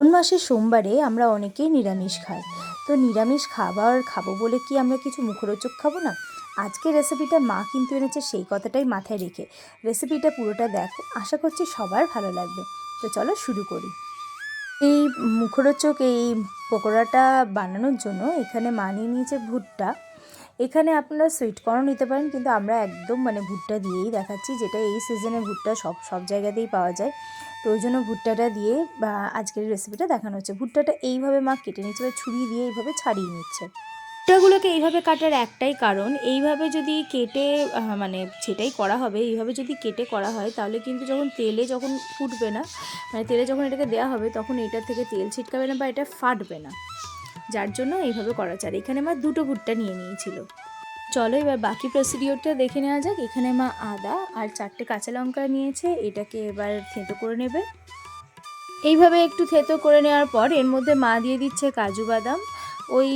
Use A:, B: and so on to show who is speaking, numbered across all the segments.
A: কোন মাসের সোমবারে আমরা অনেকেই নিরামিষ খাই। তো নিরামিষ খাবার খাব বলে কি আমরা কিছু মুখরোচক খাব না? আজকের রেসিপিটা মা কিন্তু এনেছে, সেই কথাটাই মাথায় রেখে। রেসিপিটা পুরোটা দেখো, আশা করছি সবার ভালো লাগবে। তো চলো শুরু করি। এই মুখরোচক এই পকোড়াটা বানানোর জন্য এখানে মানিয়ে নিয়েছে ভুট্টা। এখানে আপনারা সুইট কর্ন নিতে পারেন, কিন্তু আমরা একদম মানে ভুট্টা দিয়েই দেখাচ্ছি, যেটা এই সিজনে ভুট্টা সব সব জায়গাতেই পাওয়া যায়। তো ওই জন্য ভুট্টাটা দিয়ে বা আজকের রেসিপিটা দেখানো হচ্ছে। ভুট্টাটা এইভাবে মা কেটে নিচ্ছে বা ছুরি দিয়ে এইভাবে ছাড়িয়ে নিচ্ছে। ভুট্টাগুলোকে এইভাবে কাটার একটাই কারণ, এইভাবে যদি কেটে মানে সেটাই করা হবে, এইভাবে যদি কেটে করা হয়, তাহলে কিন্তু যখন তেলে যখন ফুটবে না মানে তেলে যখন এটাকে দেওয়া হবে, তখন এটা থেকে তেল ছিটকাবে না বা এটা ফাটবে না। যার জন্য এইভাবে করা আর এখানে মা দুটো ভুট্টা নিয়ে নিয়েছিল। চলো এবার বাকি প্রসিডিওরটা দেখে নেওয়া যাক। এখানে মা আদা আর চারটে কাঁচা লঙ্কা নিয়েছে। এটাকে এবার থেঁতো করে নেবে। এইভাবে একটু থেঁতো করে নেওয়ার পর এর মধ্যে মা দিয়ে দিচ্ছে কাজু বাদাম। ওই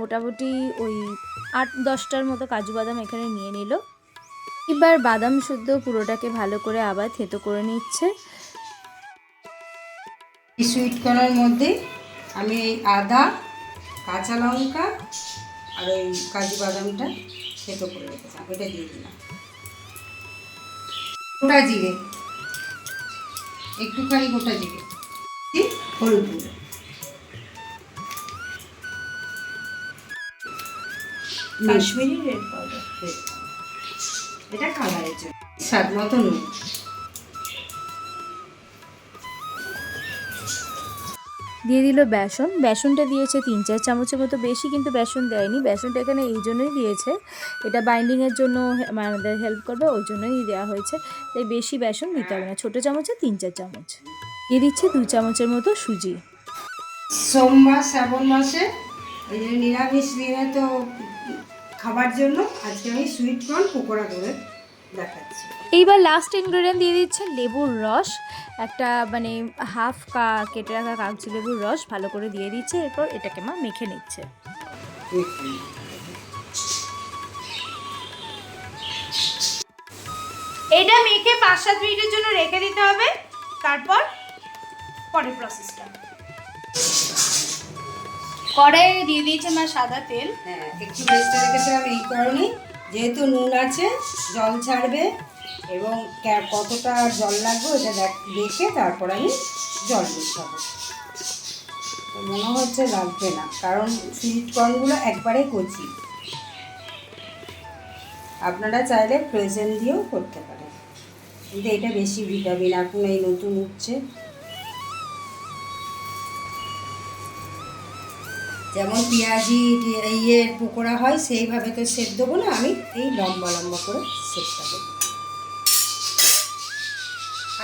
A: মোটামুটি ওই আট, দশটার মতো কাজু বাদাম এখানে নিয়ে নিল। এবার বাদাম শুদ্ধ পুরোটাকে ভালো করে আবার থেঁতো করে নিচ্ছে।
B: সুইট কর্নের মধ্যে আমি আদা কাঁচা লঙ্কা আর ওই কাজু বাদামটা থেতো করে রেখেছিলাম এটা দিয়ে দিলাম। গোটা জিরে একটুখানি গোটা জিরে হলুদ গুঁড়ো।
A: কাশ্মীরি রেড পাউডার
B: এটা কালারের জন্য। স্বাদ মতো নুন।
A: দিয়ে দিল বেসন। বেসনটা দিয়েছে তিন চার চামচের মতো বেশি, কিন্তু বেসন দেয়নি। বেসনটা এখানে এই জন্যই দিয়েছে। এটা বাইন্ডিংয়ের জন্য আমাদের হেল্প করবে, ওই জন্যই দেওয়া হয়েছে। তাই বেশি বেসন দিতে হবে না। ছোটো চামচে তিন চার চামচ। দিয়ে দিচ্ছে দু চামচের মতো সুজি।
B: সোমবার, শ্রাবণ মাসে এই যে নিরামিষ দিনে তো খাবার জন্য আজকে আমি সুইট কর্ন পকোড়া করে দেখাচ্ছি।
A: এইবার লাস্ট ইনগ্রেডিয়েন্ট দিয়ে দিচ্ছে লেবুর রস। একটা মানে হাফ কা কেটে রাখা কাগজি লেবুর রস ভালো করে দিয়ে দিচ্ছে এরপর এটাকে মা মেখে নিচ্ছে।
C: এটা মেখে পাঁচ সাত মিনিটের জন্য রেখে দিতে হবে তারপর পরের প্রসেসটা কড়াইয়ে দিয়ে দিয়েছে মা সাদা তেল।
B: হ্যাঁ একটু রেখেছিলাম এই কারণে যেহেতু নুন আছে জল ছাড়বে এবং কতটা জল লাগবে ওটা দেখ- তারপর আমি জল বসাবো। তো মনে হচ্ছে লাগবে না, কারণ সুইট কর্নগুলো একবারে কচি। আপনারা চাইলে ফ্রোজেন দিয়েও করতে পারেন। কিন্তু এটা বেশি ভিটামিন এখন এই নতুন উঠছে। যেমন পেঁয়াজি দিয়ে ইয়ের পকোড়া হয়, সেইভাবে তো সেদ্ধ না, আমি এই লম্বা লম্বা করে সেপটা দেবো।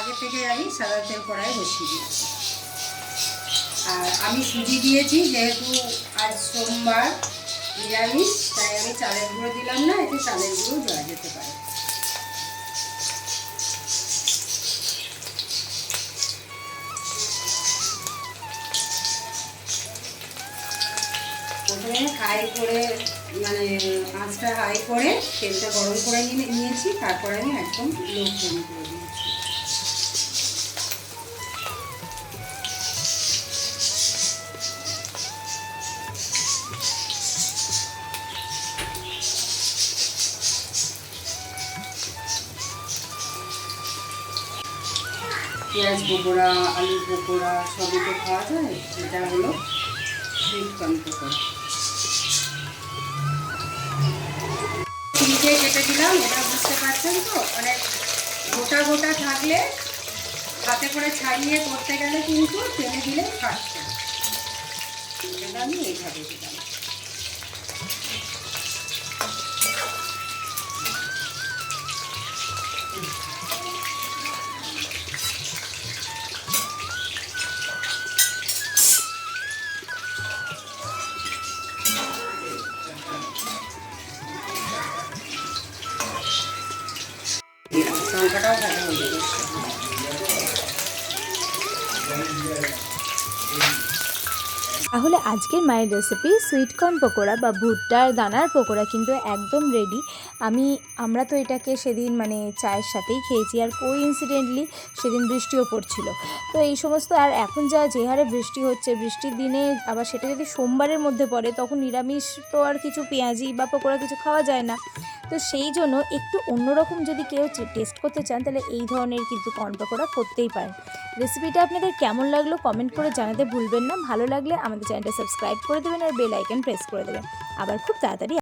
B: আগে থেকে আমি সাদা তেল কড়াই বসিয়ে দিয়েছি। আর আমি সুজি দিয়েছি, যেহেতু আজ সোমবার নিরামিষ, তাই আমি চালের গুঁড়ো দিলাম না, এতে চালের গুঁড়ো দেওয়া যেতে পারে। হাই করে মানে আঁচটা হাই করে তেলটা গরম করে নিয়ে নিয়েছি, তারপর আমি একদম লো ফ্লেম করে পেঁয়াজ পকোড়া আলু পকোড়া, সবই তো খাওয়া যায়? এটা হলো কর্ন পকোড়া কেটে দিলাম এটা বুঝতে পারছেন তো? মানে গোটা গোটা থাকলে হাতে করে ছাড়িয়ে করতে গেলে কিন্তু তেলে দিলে এটা আমি এইভাবে দিলাম।
A: তাহলে আজকের মায়ের রেসিপি সুইটকর্ন পকোড়া বা ভুট্টার দানার পকোড়া কিন্তু একদম রেডি আমি, আমরা তো এটাকে সেদিন মানে চায়ের সাথেই খেয়েছি আর কোইন্সিডেন্টলি সেদিন বৃষ্টিও পড়ছিল। তো এই সমস্ত আর এখন যা যে হারে বৃষ্টি হচ্ছে, বৃষ্টির দিনে আবার সেটা যদি সোমবারের মধ্যে পড়ে, তখন নিরামিষ তো আর কিছু পেঁয়াজি বা পকোড়া কিছু খাওয়া যায় না। তো সেই জন্য একটু অন্যরকম যদি কেউ টেস্ট করতে চান, তাহলে এই ধরনের কিন্তু কর্ন পকোড়া করতেই পারেন। রেসিপিটা আপনাদের কেমন লাগল কমেন্ট করে জানাতে ভুলবেন না। ভালো লাগলে আমাদের চ্যানেলটা সাবস্ক্রাইব করে দেবেন আর বেল আইকন প্রেস করে দেবেন। আবার খুব তাড়াতাড়ি